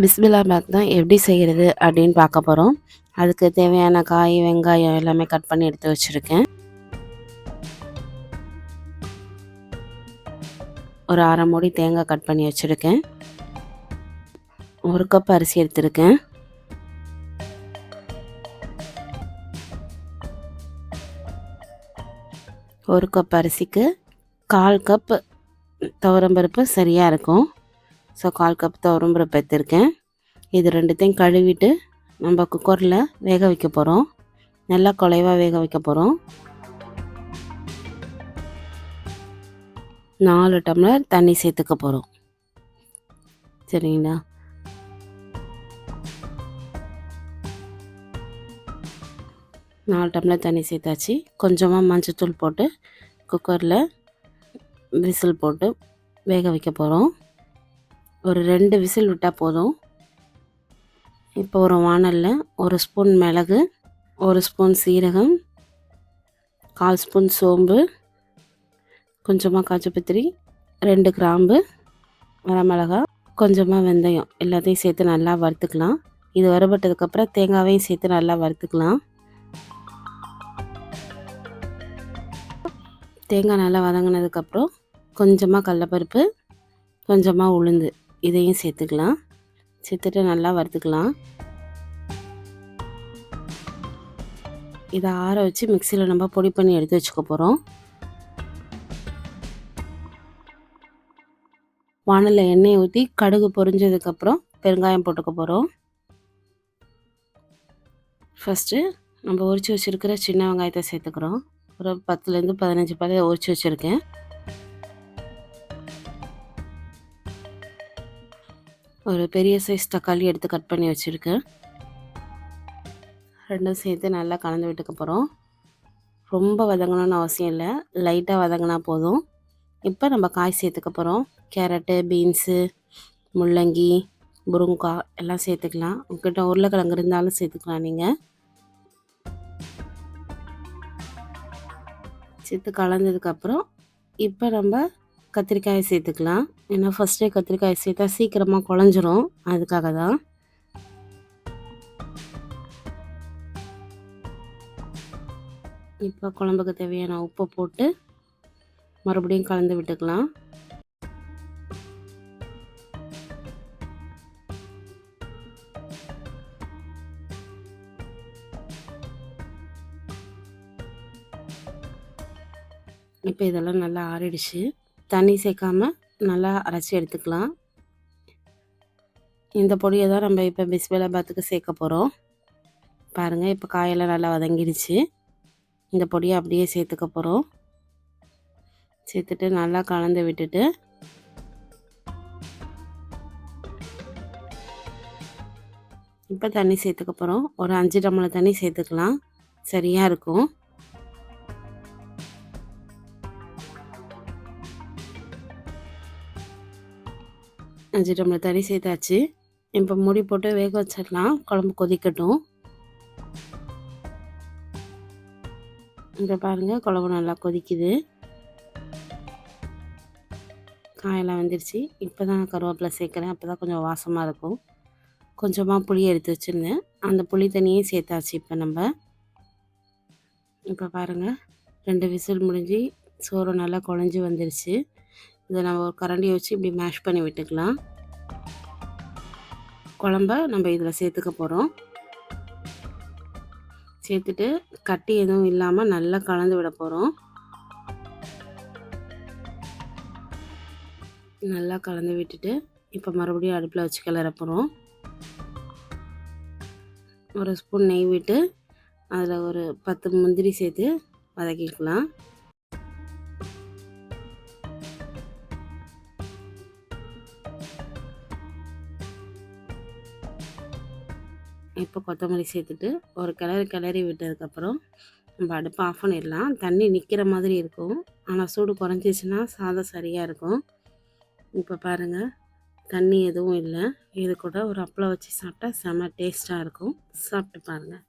பிஸ்மிலா பாத் தான் எப்படி செய்கிறது அப்படின்னு பார்க்க போகிறோம் அதுக்கு தேவையான காய் வெங்காயம் எல்லாமே கட் பண்ணி எடுத்து வச்சுருக்கேன். ஒரு அரை மூடி தேங்காய் கட் பண்ணி வச்சுருக்கேன். ஒரு கப் அரிசி எடுத்திருக்கேன். ஒரு கப் அரிசிக்கு கால் கப் துவரம்பருப்பு சரியாக இருக்கும். ஸோ கால் கப் துவரம்பருப்பு எடுத்திருக்கேன். இது ரெண்டுத்தையும் கழுவிட்டு நம்ம குக்கரில் வேக வைக்க போகிறோம் நல்லா குலைவாக வேக வைக்க போகிறோம் நாலு டம்ளர் தண்ணி சேர்த்துக்க போகிறோம் சரிங்களா? நாலு டம்ளர் தண்ணி சேர்த்தாச்சு. கொஞ்சமாக மஞ்சத்தூள் போட்டு குக்கரில் விசில் போட்டு வேக வைக்க போகிறோம் ஒரு ரெண்டு விசில் விட்டால் போதும். இப்போ ஒரு வானலில் ஒரு ஸ்பூன் மிளகு ஒரு ஸ்பூன் சீரகம் கால் ஸ்பூன் சோம்பு கொஞ்சமாக காய்ச்சி பத்திரி ரெண்டு கிராம்பு வரமிளகா கொஞ்சமாக வெந்தயம். எல்லாத்தையும் சேர்த்து நல்லா வறுத்துக்கலாம். இது வறுபட்டதுக்கப்புறம் தேங்காவையும் சேர்த்து நல்லா வறுத்துக்கலாம். தேங்காய் நல்லா வதங்கினதுக்கப்புறம் கொஞ்சமாக கடலப்பருப்பு கொஞ்சமாக உளுந்து. இதையும் சேர்த்துக்கலாம். சேர்த்துட்டு நல்லா வறுத்துக்கலாம். இதை ஆற வச்சு மிக்சியில் நம்ம பொடி பண்ணி எடுத்து வச்சுக்க போகிறோம் வானலில் எண்ணெயை ஊற்றி கடுகு பொரிஞ்சதுக்கப்புறம் பெருங்காயம் போட்டுக்க போகிறோம் ஃபஸ்ட்டு நம்ம உரித்து வச்சுருக்கிற சின்ன வெங்காயத்தை சேர்த்துக்கிறோம். ஒரு பத்துலேருந்து பதினஞ்சு பழைய உரித்து வச்சுருக்கேன். ஒரு பெரிய சைஸ் தக்காளி எடுத்து கட் பண்ணி வச்சுருக்கேன். ரெண்டும் சேர்த்து நல்லா கலந்து விட்டுக்க போகிறோம் ரொம்ப வதங்கணும்னு அவசியம் இல்லை. லைட்டாக வதங்கினா போதும். இப்போ நம்ம காய் சேர்த்துக்க போகிறோம் கேரட்டு பீன்ஸு முள்ளங்கி முருங்காய் எல்லாம் சேர்த்துக்கலாம். உங்ககிட்ட உருளைக்கிழங்கு இருந்தாலும் சேர்த்துக்கலாம் நீங்கள் சேர்த்து கலந்ததுக்கப்புறம் இப்போ நம்ம கத்திரிக்காயை சேர்த்துக்கலாம். ஏன்னா ஃபஸ்ட்டே கத்திரிக்காயை சேர்த்தா சீக்கிரமாக குழஞ்சிரும். அதுக்காக தான். இப்போ குழம்புக்கு தேவையான உப்பை போட்டு மறுபடியும் கலந்து விட்டுக்கலாம். இப்போ இதெல்லாம் நல்லா ஆறிடுச்சு. தண்ணி சேர்க்காம நல்லா அரைச்சி எடுத்துக்கலாம். இந்த பொடியை தான் நம்ம இப்போ பிஸ்பெலா பாத்துக்கு சேர்க்க போகிறோம் பாருங்கள் இப்போ காயெல்லாம் நல்லா வதங்கிடுச்சு. இந்த பொடியை அப்படியே சேர்த்துக்க போகிறோம் சேர்த்துட்டு நல்லா கலந்து விட்டுட்டு இப்போ தண்ணி சேர்த்துக்க போகிறோம் ஒரு அஞ்சு டம்ளர் தண்ணி சேர்த்துக்கலாம். சரியாக இருக்கும். அஞ்சு டம்ளர் தண்ணி சேர்த்தாச்சு. இப்போ மூடி போட்டு வேக வச்சிடலாம். குழம்பு கொதிக்கட்டும். இங்கே பாருங்கள் குழம்பு நல்லா கொதிக்குது. காயெல்லாம் வந்துடுச்சு இப்போ தான் கருவேப்பிலை சேர்க்குறேன். அப்போ தான் கொஞ்சம் வாசமாக இருக்கும். கொஞ்சமாக புளி எடுத்து வச்சுருந்தேன். அந்த புளி தண்ணியே சேர்த்தாச்சு இப்போ நம்ம. இப்போ பாருங்கள் ரெண்டு விசில் முடிஞ்சு சோறு நல்லா குழஞ்சி வந்துருச்சு. இதை நம்ம ஒரு கரண்டியை வச்சு இப்படி மேஷ் பண்ணி விட்டுக்கலாம். குழம்ப நம்ம இதில் சேர்த்துக்க போகிறோம் சேர்த்துட்டு கட்டி எதுவும் இல்லாமல் நல்லா கலந்து விட போகிறோம் நல்லா கலந்து விட்டுட்டு இப்போ மறுபடியும் அடுப்பில் வச்சு கிளற போகிறோம் ஒரு ஸ்பூன் நெய் விட்டு அதில் ஒரு பத்து முந்திரி சேர்த்து வதக்கிக்கலாம். இப்போ கொத்தமல்லி சேர்த்துட்டு ஒரு கிளறி கிளறி விட்டதுக்கப்புறம் நம்ம அடுப்பை ஆஃப் பண்ணிடலாம். தண்ணி நிற்கிற மாதிரி இருக்கும். ஆனால் சூடு குறைஞ்சிச்சின்னா சாதம் சரியாக இருக்கும். இப்போ பாருங்கள் தண்ணி எதுவும் இல்லை. இது கூட ஒரு அப்பளம் வச்சு சாப்பிட்டா செம்ம டேஸ்ட்டாக இருக்கும். சாப்பிட்டு பாருங்கள்